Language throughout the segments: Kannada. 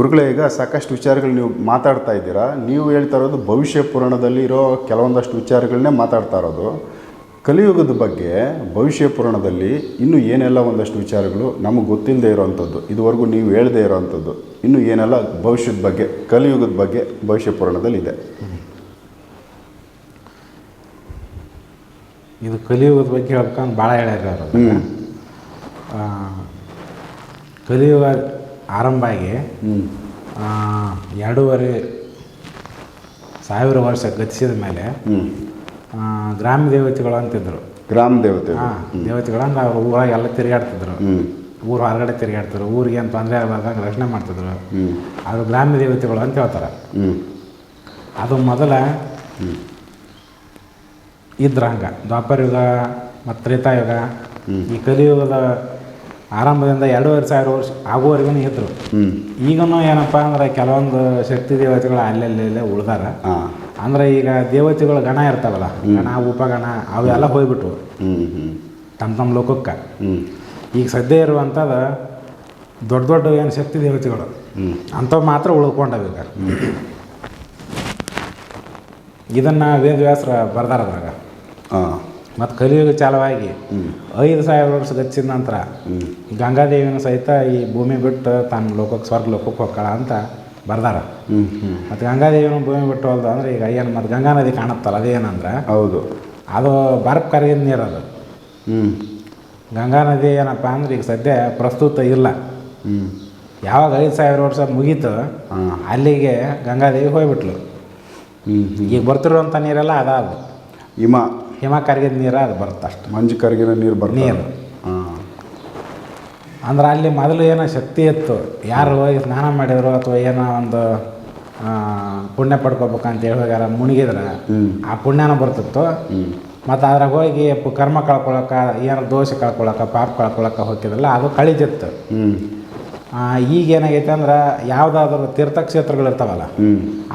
ಗುರುಗಳೇ ಈಗ ಸಾಕಷ್ಟು ವಿಚಾರಗಳು ನೀವು ಮಾತಾಡ್ತಾ ಇದ್ದೀರಾ. ನೀವು ಹೇಳ್ತಾ ಇರೋದು ಭವಿಷ್ಯ ಪುರಾಣದಲ್ಲಿ ಇರೋ ಕೆಲವೊಂದಷ್ಟು ವಿಚಾರಗಳನ್ನೇ ಮಾತಾಡ್ತಾ ಇರೋದು. ಕಲಿಯುಗದ ಬಗ್ಗೆ ಭವಿಷ್ಯ ಪುರಾಣದಲ್ಲಿ ಇನ್ನೂ ಏನೆಲ್ಲ ಒಂದಷ್ಟು ವಿಚಾರಗಳು ನಮಗೆ ಗೊತ್ತಿಲ್ಲದೆ ಇರೋವಂಥದ್ದು ಇದುವರೆಗೂ ನೀವು ಹೇಳದೇ ಇರೋವಂಥದ್ದು ಇನ್ನೂ ಏನೆಲ್ಲ ಭವಿಷ್ಯದ ಬಗ್ಗೆ ಕಲಿಯುಗದ ಬಗ್ಗೆ ಭವಿಷ್ಯ ಪುರಾಣದಲ್ಲಿ ಇದೆ. ಇದು ಕಲಿಯುಗದ ಬಗ್ಗೆ ಹೇಳ್ಕೊಂಡು ಭಾಳ ಹೇಳ್ಯಾರ ಕಲಿಯುಗ ಆರಂಭ ಆಗಿ ಎರಡೂವರೆ ಸಾವಿರ ವರ್ಷ ಗತಿಸಿದ ಮೇಲೆ ಗ್ರಾಮ ದೇವತೆಗಳು ಅಂತಿದ್ರು. ಗ್ರಾಮ ದೇವತೆ ಹಾಂ ದೇವತೆಗಳು ಅಂದ್ರೆ ಊರಾಗೆಲ್ಲ ಊರಾಗ ಎಲ್ಲ ತಿರುಗಾಡ್ತಿದ್ರು. ಊರು ಹೊರಗಡೆ ತಿರುಗಾಡ್ತಿದ್ರು. ಊರಿಗೆ ಏನು ತೊಂದರೆ ಆಗಲಾರ್ದಂಗೆ ರಕ್ಷಣೆ ಮಾಡ್ತಿದ್ರು. ಅದು ಗ್ರಾಮ ದೇವತೆಗಳು ಅಂತ ಹೇಳ್ತಾರೆ. ಅದು ಮೊದಲ ಇದ್ರ ಹಂಗೆ ದ್ವಾಪರ ಯುಗ ಮತ್ತು ತ್ರೇತಾಯುಗ ಈ ಕಲಿಯುಗದ ಆರಂಭದಿಂದ ಎರಡೂವರೆ ಸಾವಿರ ವರ್ಷ ಆಗುವವರೆಗೂ ಇದ್ರು ಈಗನೂ ಏನಪ್ಪ ಅಂದ್ರೆ ಕೆಲವೊಂದು ಶಕ್ತಿ ದೇವತೆಗಳು ಅಲ್ಲಲ್ಲೇ ಉಳ್ದಾರ. ಅಂದ್ರೆ ಈಗ ದೇವತೆಗಳು ಗಣ ಇರ್ತಾವಲ್ಲ ಗಣ ಉಪಗಣ ಅವೆಲ್ಲ ಹೋಗ್ಬಿಟ್ವು. ಹ್ಞೂ ತಮ್ಮ ತಮ್ಮ ಲೋಕಕ್ಕೆ. ಈಗ ಸದ್ಯ ಇರುವಂಥದ್ದು ದೊಡ್ಡ ದೊಡ್ಡ ಏನು ಶಕ್ತಿ ದೇವತೆಗಳು ಅಂಥವು ಮಾತ್ರ ಉಳ್ಕೊಂಡವ ಈಗ. ಇದನ್ನು ವೇದವ್ಯಾಸರ ಬರ್ದಾರ ಅದ್ರಾಗ ಹಾಂ. ಮತ್ತು ಕಲಿಯುಗ ಚಾಲವಾಗಿ ಐದು ಸಾವಿರ ವರ್ಷ ಗಚ್ಚಿದ ನಂತರ ಗಂಗಾದೇವಿನ ಸಹಿತ ಈ ಭೂಮಿ ಬಿಟ್ಟು ತನ್ನ ಲೋಕಕ್ಕೆ ಸ್ವರ್ಗ ಲೋಕಕ್ಕೆ ಹೋಗ್ಕಳ ಅಂತ ಬರ್ದಾರ. ಹ್ಞೂ ಹ್ಞೂ ಮತ್ತು ಗಂಗಾದೇವಿನ ಭೂಮಿ ಬಿಟ್ಟು ಹೋಲ್ದು ಅಂದ್ರೆ ಈಗ ಏನು ಮತ್ತು ಗಂಗಾ ನದಿ ಕಾಣುತ್ತಲ್ಲ ಅದೇನಂದ್ರೆ ಹೌದು. ಅದು ಬರ್ಫ್ ಕರಗಿದ ನೀರು ಅದು. ಹ್ಞೂ ಗಂಗಾ ನದಿ ಏನಪ್ಪ ಅಂದ್ರೆ ಈಗ ಸದ್ಯ ಪ್ರಸ್ತುತ ಇಲ್ಲ. ಹ್ಞೂ ಯಾವಾಗ ಐದು ಸಾವಿರ ವರ್ಷ ಮುಗೀತು ಅಲ್ಲಿಗೆ ಗಂಗಾದೇವಿ ಹೋಗ್ಬಿಟ್ಲು. ಈಗ ಬರ್ತಿರುವಂಥ ನೀರೆಲ್ಲ ಅದಾದ ಅದು ಹಿಮ. ಹಿಮ ಕರಗಿದ ನೀರು ಅದು ಬರುತ್ತೆ ಅಷ್ಟು. ಮಂಜು ಕರಗಿದ ನೀರು ಬರ್ತದೆ. ನೀರು. ಹಾಂ. ಅಂದ್ರೆ ಅಲ್ಲಿ ಮೊದಲು ಏನೋ ಶಕ್ತಿ ಇತ್ತು. ಯಾರು ಹೋಗಿ ಸ್ನಾನ ಮಾಡಿದ್ರು ಅಥವಾ ಏನೋ ಒಂದು ಪುಣ್ಯ ಪಡ್ಕೋಬೇಕಂತ ಅಂತ ಹೋಗ್ಯಾರ ಮುಳುಗಿದ್ರೆ ಆ ಪುಣ್ಯನ ಬರ್ತಿತ್ತು. ಮತ್ತು ಅದ್ರಾಗ ಹೋಗಿ ಕರ್ಮ ಕಳ್ಕೊಳಕ್ಕೆ ಏನೋ ದೋಷ ಕಳ್ಕೊಳಕ್ಕೆ ಪಾಪ ಕಳ್ಕೊಳಕ್ಕೆ ಹೋಗಿದ್ರಲ್ಲ ಅದು ಕಳೀತಿತ್ತು. ಈಗ ಏನಾಗೈತೆ ಅಂದ್ರೆ ಯಾವುದಾದ್ರು ತೀರ್ಥಕ್ಷೇತ್ರಗಳಿರ್ತಾವಲ್ಲ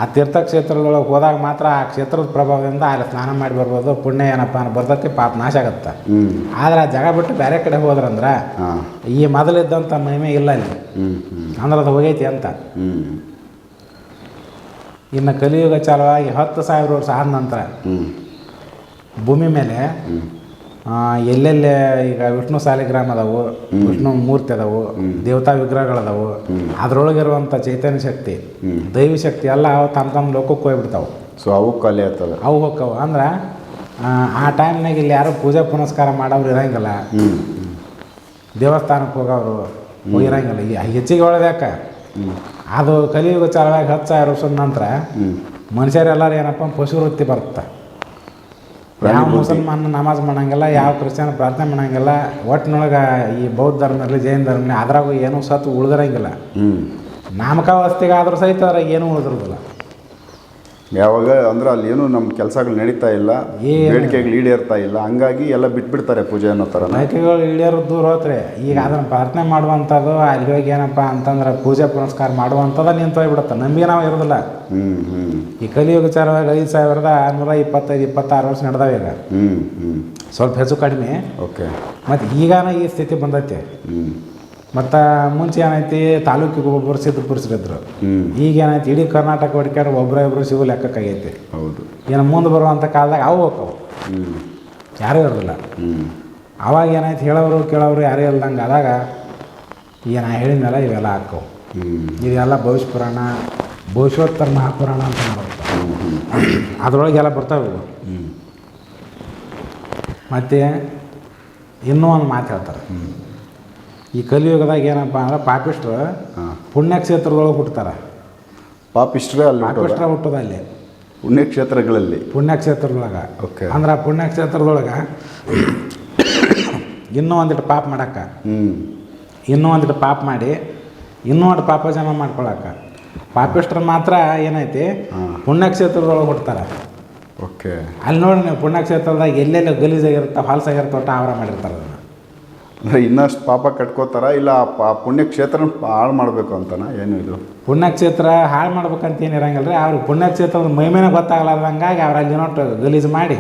ಆ ತೀರ್ಥಕ್ಷೇತ್ರಗಳೊಳಗೆ ಹೋದಾಗ ಮಾತ್ರ ಆ ಕ್ಷೇತ್ರದ ಪ್ರಭಾವದಿಂದ ಅಲ್ಲಿ ಸ್ನಾನ ಮಾಡಿ ಬರ್ಬೋದು ಪುಣ್ಯ ಏನಪ್ಪ ಬರ್ತೈತಿ ಪಾಪ ನಾಶ ಆಗುತ್ತೆ. ಆದ್ರೆ ಆ ಜಾಗ ಬಿಟ್ಟು ಬೇರೆ ಕಡೆ ಹೋದ್ರಂದ್ರೆ ಈ ಮೊದಲಿದ್ದಂಥ ಮಹಿಮೆ ಇಲ್ಲ ಇಲ್ಲಿ ಅಂದ್ರೆ ಅದು ಹೋಗೈತಿ ಅಂತ. ಇನ್ನು ಕಲಿಯುಗ ಚಾಲುವಾಗಿ ಹತ್ತು ಸಾವಿರ ವರ್ಷ ಆದ ನಂತರ ಭೂಮಿ ಮೇಲೆ ಎಲ್ಲೆಲ್ಲೇ ಈಗ ವಿಷ್ಣು ಸಾಲಿಗ್ರಾಮ ಅದಾವು ವಿಷ್ಣು ಮೂರ್ತಿ ಅದಾವು ದೇವತಾ ವಿಗ್ರಹಗಳದಾವು ಅದರೊಳಗಿರುವಂಥ ಚೈತನ್ಯ ಶಕ್ತಿ. ದೈವಿ ಶಕ್ತಿ ಎಲ್ಲ ಅವು ತಮ್ಮ ತಮ್ಮ ಲೋಕಕ್ಕೆ ಹೋಗ್ಬಿಡ್ತಾವೆ. ಸೊ ಅವು ಕಲೆ ಆಗ್ತದೆ ಅವು ಹೋಗ್ತಾವ ಅಂದ್ರೆ ಆ, ಟೈಮ್ನಾಗ ಇಲ್ಲಿ ಯಾರು ಪೂಜೆ ಪುನಸ್ಕಾರ ಮಾಡೋರು ಇರಂಗಿಲ್ಲ. ದೇವಸ್ಥಾನಕ್ಕೆ ಹೋಗೋರು ಹೋಗಿರಂಗಿಲ್ಲ. ಈ ಹೆಚ್ಚಿಗೆ ಒಳದ್ಯಾಕ ಹ್ಞೂ ಅದು ಕಲಿಯುಗ ಚಾಲವಾಗಿ ಹತ್ತು ಸಾವಿರ ವರ್ಷದ ನಂತರ ಮನುಷ್ಯರೆಲ್ಲರೂ ಏನಪ್ಪ? ಪಶು ವೃತ್ತಿ ಬರುತ್ತೆ? ಯಾವ. ಮುಸಲ್ಮಾನ ನಮಾಜ್ ಮಾಡಂಗಿಲ್ಲ ಯಾವ ಕ್ರಿಶ್ಚಿಯನ್ ಪ್ರಾರ್ಥನೆ ಮಾಡಂಗಿಲ್ಲ ಒಟ್ಟಿನೊಳಗೆ ಈ ಬೌದ್ಧ ಧರ್ಮದಲ್ಲಿ ಜೈನ ಧರ್ಮ ಅದ್ರಾಗೂ ಏನೂ ಸತ್ತು ಉಳಿದಿರಂಗಿಲ್ಲ. ನಾಮಕಾವಸ್ತಿಗಾದ್ರೂ ಸಹಿತ ಅದ್ರಾಗ ಏನೂ ಉಳಿದಿರೋದಿಲ್ಲ. ಯಾವಾಗ ಅಂದ್ರೆ ಅಲ್ಲಿ ಏನು ನಮ್ಮ ಕೆಲಸಗಳು ನಡೀತಾ ಇಲ್ಲ ಏನು? ಬೇಡಿಕೆಗಳು ಈಡೇರ್ತಾ ಇಲ್ಲ. ಹಂಗಾಗಿ ಎಲ್ಲ ಬಿಟ್ಬಿಡ್ತಾರೆ ಪೂಜೆ ಅನ್ನೋ ಥರ ಬೇಡಿಕೆಗಳು ಇಳಿಯೋರು ದೂರ ಹೋತ್ರಿ ಈಗ ಅದನ್ನು ಪ್ರಾರ್ಥನೆ ಮಾಡುವಂಥದ್ದು ಅಲ್ಲಿ ಹೋಗಿ ಏನಪ್ಪ ಅಂತಂದ್ರೆ ಪೂಜೆ ಪುನಸ್ಕಾರ ಮಾಡುವಂಥದ್ದು ನಿಂತು ಹೋಗ್ಬಿಡುತ್ತೆ ನಂಬಿಕೆ ನಾವು ಇರೋದಿಲ್ಲ. ಹ್ಞೂ ಹ್ಞೂ ಈ ಕಲಿಯುಗ ವಿಚಾರವಾಗಿ ಐದು ಸಾವಿರದ ನೂರ ಇಪ್ಪತ್ತೈದು ಇಪ್ಪತ್ತಾರು ವರ್ಷ ನಡೆದಾವ ಈಗ. ಹ್ಞೂ ಹ್ಞೂ ಸ್ವಲ್ಪ ಹೆಚ್ಚು ಕಡಿಮೆ. ಓಕೆ. ಮತ್ತು ಈಗಾನ ಈ ಸ್ಥಿತಿ ಬಂದೈತೆ. ಹ್ಞೂ ಮತ್ತು ಮುಂಚೆ ಏನೈತಿ ತಾಲೂಕಿಗೆ ಒಬ್ಬೊಬ್ಬರು ಸಿದ್ಧ ಪುರುಷರಿದ್ರು ಹ್ಞೂ ಈಗ ಏನೈತಿ ಇಡೀ ಕರ್ನಾಟಕ ಹೊಡ್ಕ್ಯಾರ ಒಬ್ಬರೇ ಒಬ್ಬರು ಸಿಗೋ ಲೆಕ್ಕಕ್ಕಾಗೈತಿ. ಹೌದು. ಏನು ಮುಂದೆ ಬರುವಂಥ ಕಾಲದಾಗ ಅವು ಹ್ಞೂ ಯಾರೂ ಇರೋದಿಲ್ಲ. ಹ್ಞೂ ಅವಾಗ ಏನಾಯ್ತು ಹೇಳೋರು ಕೇಳೋರು ಯಾರೂ ಇಲ್ದಂಗೆ ಆದಾಗ ಈಗ ನಾ ಹೇಳಿದ್ಮೇಲೆ ಇವೆಲ್ಲ ಹಾಕವು. ಇದೆಲ್ಲ ಭವಿಷ್ಯ ಪುರಾಣ ಭವಿಷ್ಯೋತ್ತರ ಮಹಾಪುರಾಣ ಅಂತ ಮಾಡ್ತಾರೆ ಅದ್ರೊಳಗೆಲ್ಲ ಬರ್ತಾವೆ ಇವು. ಹ್ಞೂ ಮತ್ತು ಇನ್ನೂ ಒಂದು ಮಾತು ಹೇಳ್ತಾರೆ. ಈ ಕಲಿಯುಗದಾಗ ಏನಪ್ಪ ಅಂದ್ರೆ ಪಾಪಿಸ್ಟ್ರ ಪುಣ್ಯಕ್ಷೇತ್ರದೊಳಗೆ ಹುಟ್ಟುತ್ತಾರೆ ಪಾಪಿಸ್ಟ್ರೇ ಅಲ್ಲಿ ಪಾಪಿಸ್ಟ್ರ ಹುಟ್ಟದ ಅಲ್ಲಿ. ಪುಣ್ಯಕ್ಷೇತ್ರಗಳಲ್ಲಿ. ಪುಣ್ಯಕ್ಷೇತ್ರದೊಳಗೆ. ಓಕೆ. ಅಂದ್ರೆ ಆ ಪುಣ್ಯಕ್ಷೇತ್ರದೊಳಗೆ ಇನ್ನೂ ಒಂದಿಟ್ಟು ಪಾಪ ಮಾಡಕ್ಕೆ ಹ್ಞೂ ಇನ್ನೂ ಒಂದಿಟ್ಟು ಪಾಪ ಮಾಡಿ ಇನ್ನೂ ಒಂದು ಪಾಪ ಜನ ಮಾಡ್ಕೊಳಕ್ಕೆ ಪಾಪಿಸ್ಟ್ರ ಮಾತ್ರ ಏನೈತಿ. ಪುಣ್ಯಕ್ಷೇತ್ರದೊಳಗೆ ಹುಡ್ತಾರೆ ಓಕೆ. ಅಲ್ಲಿ ನೋಡಿ ನೀವು ಪುಣ್ಯಕ್ಷೇತ್ರದಾಗ ಎಲ್ಲೆಲ್ಲಿ ಗಲೀಜಾಗಿರ್ತಾವೆ ಒಟ್ಟು ಆವರ ಮಾಡಿರ್ತಾರೆ ಅದನ್ನು. ಅಂದರೆ ಇನ್ನಷ್ಟು ಪಾಪ ಕಟ್ಕೋತಾರ ಇಲ್ಲ ಆ ಪುಣ್ಯಕ್ಷೇತ್ರ ಹಾಳು ಮಾಡಬೇಕು ಅಂತನ? ಏನು ಇದು? ಪುಣ್ಯಕ್ಷೇತ್ರ ಹಾಳು ಮಾಡ್ಬೇಕಂತ ಏನು ಇರಂಗಿಲ್ಲ ರೀ ಅವ್ರಿಗೆ ಪುಣ್ಯಕ್ಷೇತ್ರದ ಮೈಮೇನೆ ಗೊತ್ತಾಗಲಾರ್ದಂಗಾಗಿ ಅವ್ರು ಅಲ್ಲಿ ಇನ್ನೊಟ್ಟು ಗಲೀಜು ಮಾಡಿ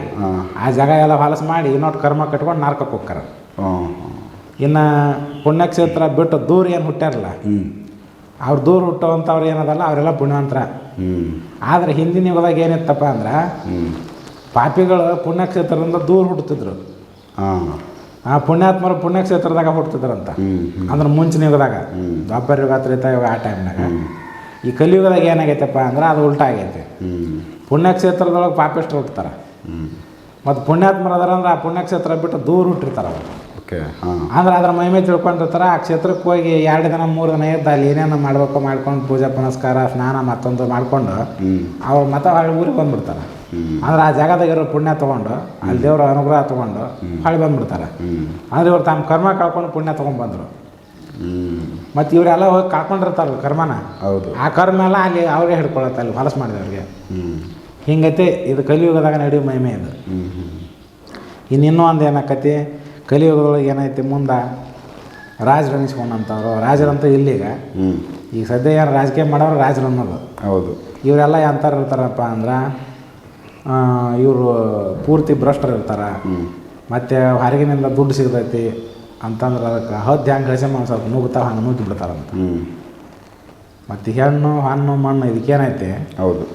ಆ ಜಾಗ ಎಲ್ಲ ಹೊಲಸು ಮಾಡಿ ಇನ್ನೊಟ್ಟು ಕರ್ಮ ಕಟ್ಕೊಂಡು ನಾರ್ಕಕ್ಕೆ ಹೋಗ್ತಾರೆ. ಇನ್ನು ಪುಣ್ಯಕ್ಷೇತ್ರ ಬಿಟ್ಟು ದೂರ ಏನು ಹುಟ್ಟ್ಯಾರಲ್ಲ ಹ್ಞೂ ಅವ್ರು ದೂರ ಹುಟ್ಟುವಂಥವ್ರು ಏನದಲ್ಲ ಅವರೆಲ್ಲ ಪುಣ್ಯವಂತರ. ಹ್ಞೂ ಆದರೆ ಹಿಂದಿನ ಯುಗದಾಗ ಏನಿತ್ತಪ್ಪ ಅಂದ್ರೆ ಪಾಪಿಗಳು ಪುಣ್ಯಕ್ಷೇತ್ರದಿಂದ ದೂರ ಹುಟ್ಟುತ್ತಿದ್ರು ಹಾಂ. ಆ ಪುಣ್ಯಾತ್ಮರ ಪುಣ್ಯಕ್ಷೇತ್ರದಾಗ ಹುಟ್ಟಿದ್ರಂತ. ಅಂದ್ರೆ ಮುಂಚಿನ ಯುಗದಾಗ. ದ್ವಾಪರ ಯುಗ ತ್ರೇತ ಯುಗ ಆ ಟೈಮ್ನಾಗ ಈ ಕಲಿಯುಗದಾಗ ಏನಾಗೈತಪ್ಪ ಅಂದ್ರೆ ಅದು ಉಲ್ಟಾ ಆಗೈತೆ. ಪುಣ್ಯಕ್ಷೇತ್ರದೊಳಗೆ ಪಾಪಿಷ್ಟ್ರು ಹುಡ್ತಾರೆ ಮತ್ತು ಪುಣ್ಯಾತ್ಮರ ಅದಾರ ಅಂದ್ರೆ ಆ ಪುಣ್ಯಕ್ಷೇತ್ರ ಬಿಟ್ಟು ದೂರ ಹುಟ್ಟಿರ್ತಾರೆ ಅವರು. ಓಕೆ ಅಂದ್ರೆ ಅದ್ರ ಮಹಿಮೆ ತಿಳ್ಕೊಂಡಿರ್ತಾರೆ ಆ ಕ್ಷೇತ್ರಕ್ಕೆ ಹೋಗಿ ಎರಡು ದಿನ ಮೂರು ದಿನ ಇದ್ದ ಅಲ್ಲಿ ಏನೇನು ಮಾಡಬೇಕು ಮಾಡ್ಕೊಂಡು ಪೂಜೆ ಪುನಸ್ಕಾರ ಸ್ನಾನ ಮತ್ತೊಂದು ಮಾಡ್ಕೊಂಡು ಅವ್ರು ಮತ್ತೆ ಹೊಳ್ಳಿ ಊರಿಗೆ ಬಂದ್ಬಿಡ್ತಾರೆ. ಅಂದ್ರೆ ಆ ಜಾಗದಾಗ ಇರೋ ಪುಣ್ಯ ತಗೊಂಡು ಅಲ್ಲಿ ದೇವರ ಅನುಗ್ರಹ ತಗೊಂಡು ಹೊಳ್ಳಿ ಬಂದ್ಬಿಡ್ತಾರೆ. ಅಂದ್ರೆ ಇವ್ರು ತಮ್ಮ ಕರ್ಮ ಕಳ್ಕೊಂಡು ಪುಣ್ಯ ತೊಗೊಂಡ್ಬಂದರು. ಮತ್ತು ಇವರೆಲ್ಲ ಹೋಗಿ ಕಳ್ಕೊಂಡಿರ್ತಾರಲ್ಲ ಕರ್ಮನ? ಹೌದು. ಆ ಕರ್ಮ ಎಲ್ಲ ಅಲ್ಲಿ ಅವ್ರಿಗೆ ಹಿಡ್ಕೊಳತ್ತೆ ಅಲ್ಲಿ ಹೊಲಸು ಮಾಡಿದವ್ರಿಗೆ ಅವ್ರಿಗೆ. ಹಿಂಗೈತೆ ಇದು ಕಲಿಯುಗದಾಗ ನಡೆಯೋ ಮಹಿಮೆ ಇದು. ಇನ್ನು ಇನ್ನೂ ಒಂದು ಏನಾಕತಿ ಕಲಿಯುಗದೊಳಗೆ ಏನೈತಿ ಮುಂದೆ ರಾಜರು ಅನಿಸ್ಕೊಂಡಂಥವ್ರು ರಾಜರಂತೂ ಇಲ್ಲೀಗ. ಈಗ ಸದ್ಯ ಏನು ರಾಜಕೀಯ ಮಾಡೋರು ರಾಜರು ಅನ್ನೋದು. ಹೌದು. ಇವರೆಲ್ಲ ಎಂಥವ್ರು ಇರ್ತಾರಪ್ಪ ಅಂದ್ರೆ ಇವರು ಪೂರ್ತಿ ಭ್ರಷ್ಟರು ಇರ್ತಾರೆ. ಮತ್ತು ಹೊರಗಿನಿಂದ ದುಡ್ಡು ಸಿಗ್ತೈತಿ ಅಂತಂದ್ರೆ ಅದಕ್ಕೆ ಹದ್ದು ಹೆಂಗೆ ಗಳಿಸಮ್ಮ ಒಂದು ಸ್ವಲ್ಪ ನುಗ್ತಾ ಹಂಗೆ ನುಗ್ಗಿ ಬಿಡ್ತಾರಂತ. ಮತ್ತು ಹೆಣ್ಣು ಹಣ್ಣು ಮಣ್ಣು ಇದಕ್ಕೇನೈತಿ? ಹೌದು.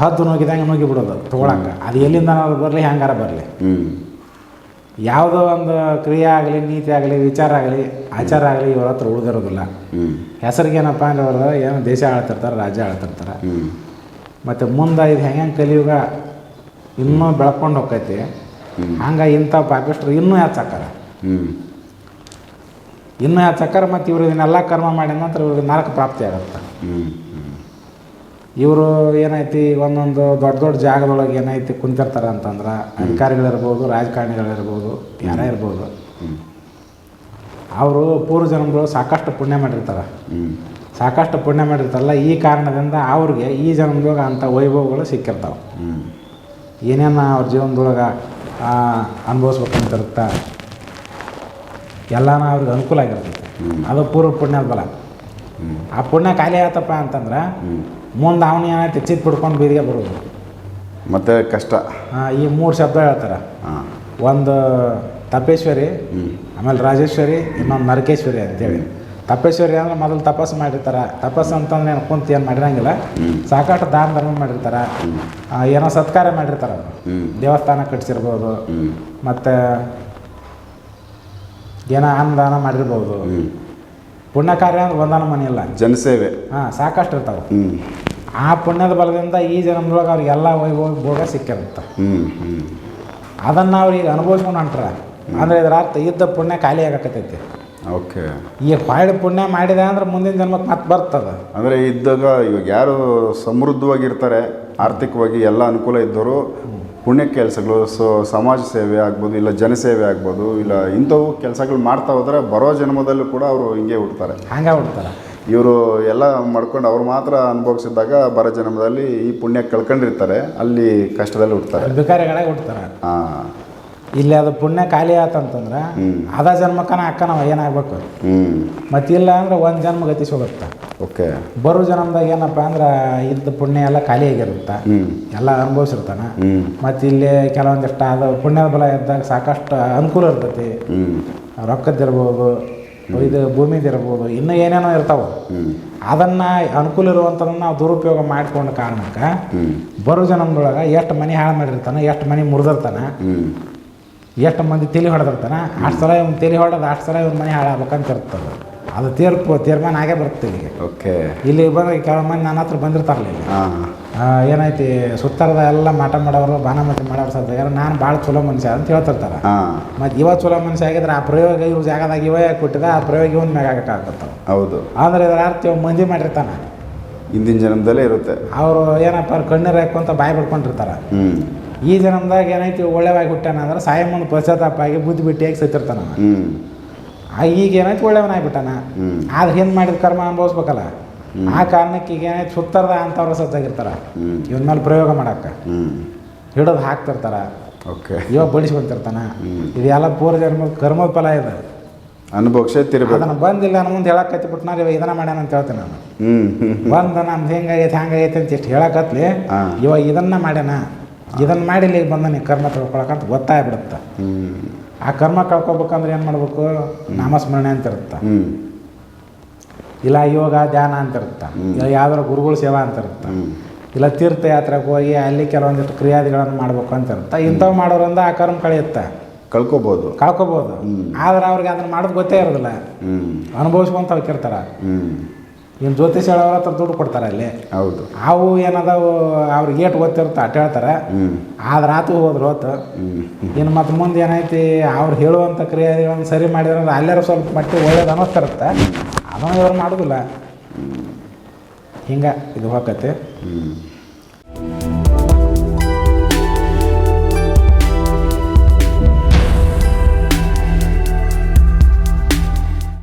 ಹದ್ದು ನುಗ್ಗಿದಂಗೆ ನುಗ್ಗಿ ಬಿಡೋದು ತೊಗೊಳಂಗೆ. ಅದು ಎಲ್ಲಿಂದ ಬರಲಿ ಹೆಂಗಾರ ಬರಲಿ. ಯಾವುದೋ ಒಂದು ಕ್ರಿಯೆ ಆಗಲಿ ನೀತಿ ಆಗಲಿ ವಿಚಾರ ಆಗಲಿ ಆಚಾರ ಆಗಲಿ ಇವ್ರ ಹತ್ರ ಉಳಿದಿರೋದಿಲ್ಲ. ಹೆಸರಿಗೆ ಹೆಸರಿಗೇನಪ್ಪ ಅಂದ್ರೆ ಅವರು ಏನು ದೇಶ ಆಳ್ತಿರ್ತಾರೆ ರಾಜ್ಯ ಆಳ್ತಿರ್ತಾರೆ. ಮತ್ತು ಮುಂದೆ ಇದು ಹೆಂಗೆ ಕಲಿಯುಗ ಇನ್ನೂ ಬೆಳ್ಕೊಂಡು ಹೋಗ್ತೈತಿ. ಹಂಗೆ ಇಂಥ ಪಾಪಿಸ್ಟ್ರು ಇನ್ನೂ ಹ್ಞೂ ಇನ್ನೂ ಹೆಚ್ಚಾಕಾರ ಮತ್ತು ಇವರು ಇದನ್ನೆಲ್ಲ ಕರ್ಮ ಮಾಡಿದ ನಂತರ ಇವ್ರಿಗೆ ನರಕ ಪ್ರಾಪ್ತಿ ಆಗುತ್ತೆ. ಇವರು ಏನೈತಿ ಒಂದೊಂದು ದೊಡ್ಡ ದೊಡ್ಡ ಜಾಗದೊಳಗೆ ಏನೈತಿ ಕುಂತಿರ್ತಾರೆ ಅಂತಂದ್ರೆ ಅಧಿಕಾರಿಗಳಿರ್ಬೋದು ರಾಜಕಾರಣಿಗಳಿರ್ಬೋದು ಯಾರೇ ಇರ್ಬೋದು. ಅವರು ಪೂರ್ವ ಜನ್ಮದೊಳಗೆ ಸಾಕಷ್ಟು ಪುಣ್ಯ ಮಾಡಿರ್ತಾರೆ. ಸಾಕಷ್ಟು ಪುಣ್ಯ ಮಾಡಿರ್ತಾರಲ್ಲ ಈ ಕಾರಣದಿಂದ ಅವ್ರಿಗೆ ಈ ಜನ್ಮದೊಳಗೆ ಅಂಥ ವೈಭವಗಳು ಸಿಕ್ಕಿರ್ತಾವೆ. ಹ್ಞೂ ಏನೇನು ಅವ್ರ ಜೀವನದೊಳಗೆ ಅನುಭವಿಸ್ಬೇಕಂತಿರುತ್ತೆ ಎಲ್ಲಾನ ಅವ್ರಿಗೆ ಅನುಕೂಲ ಆಗಿರ್ತೈತೆ. ಅದು ಪೂರ್ವ ಪುಣ್ಯದ ಬಲ. ಹ್ಞೂ ಆ ಪುಣ್ಯ ಖಾಲಿ ಆಯ್ತಪ್ಪ ಅಂತಂದ್ರೆ ಮುಂದೆ ಅವನು ಏನೈತಿ ಚಿತ್ ಬಿಡ್ಕೊಂಡು ಬೀದಿಗೆ ಬರೋದು. ಮತ್ತೆ ಕಷ್ಟ. ಈ ಮೂರು ಶಬ್ದ ಹೇಳ್ತಾರೆ. ಒಂದು ತಪೇಶ್ವರಿ ಆಮೇಲೆ ರಾಜೇಶ್ವರಿ ಇನ್ನೊಂದು ನರಕೇಶ್ವರಿ ಅಂತೇಳಿ. ತಪೇಶ್ವರಿ ಅಂದ್ರೆ ಮೊದಲು ತಪಸ್ಸು ಮಾಡಿರ್ತಾರೆ. ತಪಸ್ಸು ಅಂತಂದ್ರೆ ಏನು ಕುಂತು ಏನು ಮಾಡಿರಂಗಿಲ್ಲ. ಸಾಕಷ್ಟು ದಾನ ಧರ್ಮ ಮಾಡಿರ್ತಾರೆ. ಏನೋ ಸತ್ಕಾರ ಮಾಡಿರ್ತಾರೆ ದೇವಸ್ಥಾನ ಕಟ್ಸಿರ್ಬೋದು. ಮತ್ತು ಏನೋ ಅನ್ನದಾನ ಮಾಡಿರ್ಬೋದು. ಪುಣ್ಯ ಕಾರ್ಯ ಅಂದ್ರೆ ಒಂದಾನ ಮನೆ ಇಲ್ಲ ಜನಸೇವೆ. ಹಾಂ ಸಾಕಷ್ಟು ಇರ್ತಾವೆ. ಆ ಪುಣ್ಯದ ಬಲದಿಂದ ಈ ಜನ್ಮದೊಳಗೆ ಅವ್ರಿಗೆಲ್ಲ ಹೋಗಿ ಹೋಗಿ ಭೋಗ ಸಿಕ್ಕಿರುತ್ತೆ. ಅದನ್ನು ಅವ್ರಿಗೆ ಅನುಭವಿಸ್ಕೊಂಡು ಹೊಂಟ್ರೆ. ಅಂದರೆ ಇದರ ಅರ್ಥ ಇದ್ದ ಪುಣ್ಯ ಖಾಲಿ ಆಗಕತ್ತೈತಿ. ಓಕೆ. ಈ ಹೊಳ್ಳಿ ಪುಣ್ಯ ಮಾಡಿದೆ ಅಂದ್ರೆ ಮುಂದಿನ ಜನ್ಮಕ್ಕೆ ಮತ್ತೆ ಬರ್ತದ. ಅಂದರೆ ಇದ್ದಾಗ ಇವಾಗ ಯಾರು ಸಮೃದ್ಧವಾಗಿರ್ತಾರೆ ಆರ್ಥಿಕವಾಗಿ ಎಲ್ಲ ಅನುಕೂಲ ಇದ್ದವರು ಪುಣ್ಯ ಕೆಲಸಗಳು ಸೊ ಸಮಾಜ ಸೇವೆ ಆಗ್ಬೋದು ಇಲ್ಲ ಜನಸೇವೆ ಆಗ್ಬೋದು ಇಲ್ಲ ಇಂಥವು ಕೆಲಸಗಳು ಮಾಡ್ತಾ ಹೋದ್ರೆ ಬರೋ ಜನ್ಮದಲ್ಲೂ ಕೂಡ ಅವರು ಹಿಂಗೆ ಹುಡ್ತಾರೆ ಹಂಗೆ ಹುಡ್ತಾರೆ ಇವರು ಎಲ್ಲ ಮಾಡ್ಕೊಂಡು ಅವ್ರು ಮಾತ್ರ ಅನುಭವಿಸಿದಾಗ ಬರೋ ಜನ್ಮದಲ್ಲಿ ಈ ಪುಣ್ಯ ಕಳ್ಕೊಂಡಿರ್ತಾರೆ ಅಲ್ಲಿ ಕಷ್ಟದಲ್ಲಿ ಹುಡ್ತಾರೆ ಭಿಕಾರಿಗಳಾಗಿ ಹುಡ್ತಾರೆ ಹಾಂ. ಇಲ್ಲಿ ಅದು ಪುಣ್ಯ ಖಾಲಿ ಆತಂತಂದ್ರೆ. ಅದ ಜನ್ಮಕ್ಕನ ಅಕ್ಕ ನಾವು ಏನಾಗಬೇಕು ಮತ್ತಿಲ್ಲ ಇಲ್ಲ ಅಂದ್ರೆ ಒಂದು ಜನ್ಮ ಗತಿಸಿ ಹೋಗುತ್ತೆ ಓಕೆ. ಬರೋ ಜನ್ಮದಾಗ ಏನಪ್ಪ ಅಂದ್ರೆ ಇದ್ದ ಪುಣ್ಯ ಎಲ್ಲ ಖಾಲಿ ಆಗಿರುತ್ತೆ. ಎಲ್ಲ ಅನುಭವಿಸಿರ್ತಾನೆ. ಮತ್ತು ಇಲ್ಲಿ ಕೆಲವೊಂದಿಷ್ಟು ಅದು ಪುಣ್ಯದ ಬಲ ಇದ್ದಾಗ ಸಾಕಷ್ಟು ಅನುಕೂಲ ಇರ್ತೈತಿ. ರೊಕ್ಕದಿರ್ಬೋದು ರೊಕ್ಕದ್ದಿರ್ಬೋದು ಇದು ಭೂಮಿದಿರ್ಬೋದು ಇನ್ನು ಏನೇನೋ ಇರ್ತಾವ. ಅದನ್ನ ಅನುಕೂಲ ಇರುವಂಥದನ್ನು ನಾವು ದುರುಪಯೋಗ ಮಾಡ್ಕೊಂಡ ಕಾರಣಕ್ಕೆ ಬರು ಜನ್ಮದೊಳಗೆ ಎಷ್ಟು ಮನೆ ಹಾಳು ಮಾಡಿರ್ತಾನೆ ಎಷ್ಟು ಮನೆ ಮುರಿದಿರ್ತಾನೆ ಎಷ್ಟು ಮಂದಿ ತಲೆ ಹೊಡೆದಿರ್ತಾನ? ಅಷ್ಟು ಸಲ ಇವ್ನು ತಲೆ ಹೊಡೆದು ಅಷ್ಟು ಸಲ ಇವ್ನ ಮನೆ ಹಾಳಾಗ್ಬೇಕಂತ ಇರ್ತದೆ ಅದು ತೀರ್ಪು ತೀರ್ಮಾನ ಆಗೇ ಬರುತ್ತೆ ಇಲ್ಲಿಗೆ. ಓಕೆ. ಇಲ್ಲಿ ಬಂದ್ರೆ ಕೆಲವು ಮಂದಿ ನನ್ನ ಹತ್ರ ಬಂದಿರ್ತಾರಲ್ಲ ಇಲ್ಲಿ. ಹಾಂ. ಏನೈತಿ ಸುತ್ತರದ ಎಲ್ಲ ಮಾಟ ಮಾಡೋರು ಬಾನಮತಿ ಮಾಡೋರು ಸತ್ತಾಗ ನಾನು ಭಾಳ ಚಲೋ ಮನುಷ್ಯ ಅಂತ ಹೇಳ್ತಿರ್ತಾರೆ. ಹಾಂ. ಮತ್ತು ಇವ ಚಲೋ ಮನುಷ್ಯ ಆಗಿದ್ರೆ ಆ ಪ್ರಯೋಗ ಇವ್ರ ಜಾಗದಾಗ ಇವ ಯಾಕೆ ಕೊಟ್ಟಿದ ಆ ಪ್ರಯೋಗ ಇವನ್ ಮ್ಯಾಗ ಆಗಕ್ಕಾಗತ್ತವ ಹೌದು. ಅಂದ್ರೆ ಇದರ ಅರ್ಥ ಇವ್ ಮಂದಿ ಮಾಡಿರ್ತಾನೆ. ಹಿಂದಿನ ಜನ್ಮದಲ್ಲೇ ಇರುತ್ತೆ. ಅವರು ಏನಪ್ಪ ಅವ್ರು ಕಣ್ಣೀರು ಹಾಕೊಂತ ಬಾಯಿ ಬಿಡ್ಕೊಂಡಿರ್ತಾರೆ. ಹ್ಞೂ ಈ ಜನ್ಮದಾಗ ಏನೈತಿ ಒಳ್ಳೆವಾಗಿ ಹುಟ್ಟಾನ ಅಂದ್ರೆ ಸಾಯಮ್ಮನ ಮುಂದೆ ಪಶ್ಚಾತ್ತಾಪ ಆಗಿ ಬುದ್ಧಿ ಬಿಟ್ಟಿಯಾಗಿ ಸತ್ತಿರ್ತಾನ ಈಗ ಏನೈತಿ ಒಳ್ಳೆಯವನಾಗ್ಬಿಟ್ಟಾನ ಆದ್ರೆ ಹಿಂದೆ ಮಾಡಿದ ಕರ್ಮ ಅನುಭವಿಸ್ಬೇಕಲ್ಲ? ಆ ಕಾರಣಕ್ಕೆ ಈಗ ಏನೈತಿ ಸುತ್ತರ್ದ ಅಂತವ್ರು ಸತ್ತಾಗಿರ್ತಾರ. ಇವನ್ ಮೇಲೆ ಪ್ರಯೋಗ ಮಾಡಕ್ಕೆ ಹಿಡಿದು ಹಾಕ್ತಿರ್ತಾರ. ಓಕೆ. ಇವಾಗ ಬಡಿಸ್ಕೊಂತಿರ್ತಾನ. ಇದೆಲ್ಲ ಪೂರ್ವ ಜನ್ಮದ ಕರ್ಮ ಫಲ ಇದೆ ಅನುಭವಿಸ್ತಿರ್ಬೇಕು ಅದನ್ನು ಬಂದಿಲ್ಲ ನಾನು ಮುಂದೆ ಹೇಳಕ್ಕೆ ಬಿಟ್ಟು ಇವ ಇದನ್ನ ಮಾಡ್ಯಾನ ಅಂತ ಹೇಳ್ತೇನೆ ನಾನು. ಬಂದು ನಮ್ದು ಹೆಂಗಾಗೈತೆ ಹಂಗಾಗೈತೆ ಅಂತ ಇಷ್ಟು ಹೇಳಕತ್ಲಿ ಇವಾಗ ಇದನ್ನ ಮಾಡ್ಯಾನ. ಇದನ್ನ ಮಾಡಿ ಇಲ್ಲಿಗೆ ಬಂದ ನೀವು ಕರ್ಮ ತಿಳ್ಕೊಳಕಂತ ಗೊತ್ತಾಗ್ಬಿಡುತ್ತೆ ಆ ಕರ್ಮ ಕಳ್ಕೊಬೇಕಂದ್ರೆ ಏನು ಮಾಡಬೇಕು? ನಾಮಸ್ಮರಣೆ ಅಂತ ಇರುತ್ತೆ. ಇಲ್ಲ ಯೋಗ ಧ್ಯಾನ ಅಂತ ಇರುತ್ತೆ. ಇಲ್ಲ ಯಾವ್ದಾರು ಗುರುಗಳ ಸೇವಾ ಅಂತ ಇರುತ್ತೆ. ಇಲ್ಲ ತೀರ್ಥಯಾತ್ರೆಗೆ ಹೋಗಿ ಅಲ್ಲಿ ಕೆಲವೊಂದಿಷ್ಟು ಕ್ರಿಯಾದಿಗಳನ್ನು ಮಾಡ್ಬೇಕು ಅಂತ ಇರುತ್ತೆ. ಇಂಥವು ಮಾಡೋರಿಂದ ಆ ಕರ್ಮ ಕಳೆಯುತ್ತೆ. ಕಳ್ಕೊಬೋದು. ಕಳ್ಕೊಬೋದು. ಆದ್ರೆ ಅವ್ರಿಗೆ ಅದನ್ನ ಮಾಡೋದು ಗೊತ್ತೇ ಇರೋದಿಲ್ಲ. ಅನುಭವಿಸ್ಕೊಂತ ಹೋಗ್ತಿರ್ತಾರ ಇನ್ನು ಜ್ಯೋತಿಷ್ ಹೇಳೋರ ಹತ್ರ ದುಡ್ಡು ಕೊಡ್ತಾರೆ ಅಲ್ಲಿ. ಹೌದು. ಅವು ಏನದಾವು ಅವ್ರಿಗೆ ಏಟು ಗೊತ್ತಿರುತ್ತೆ ಅಟ್ ಹೇಳ್ತಾರೆ. ಆದ್ರೆ ಆತು ಹೋದ್ರೆ ಹೋತು ಇನ್ನು ಮತ್ತೆ ಮುಂದೆ ಏನೈತಿ ಅವ್ರು ಹೇಳುವಂಥ ಕ್ರಿಯೆಗಳನ್ನು ಸರಿ ಮಾಡಿದ್ರೆ ಅಂದ್ರೆ ಅಲ್ಲಾರು ಸ್ವಲ್ಪ ಮಟ್ಟಿಗೆ ಒಳ್ಳೇದು ಅನ್ನಿಸ್ತಿರುತ್ತೆ ಅದನ್ನು ಇವ್ರು ಮಾಡೋದಿಲ್ಲ. ಹಿಂಗೆ ಇದು ಹೋಗತ್ತೆ. ಹ್ಞೂ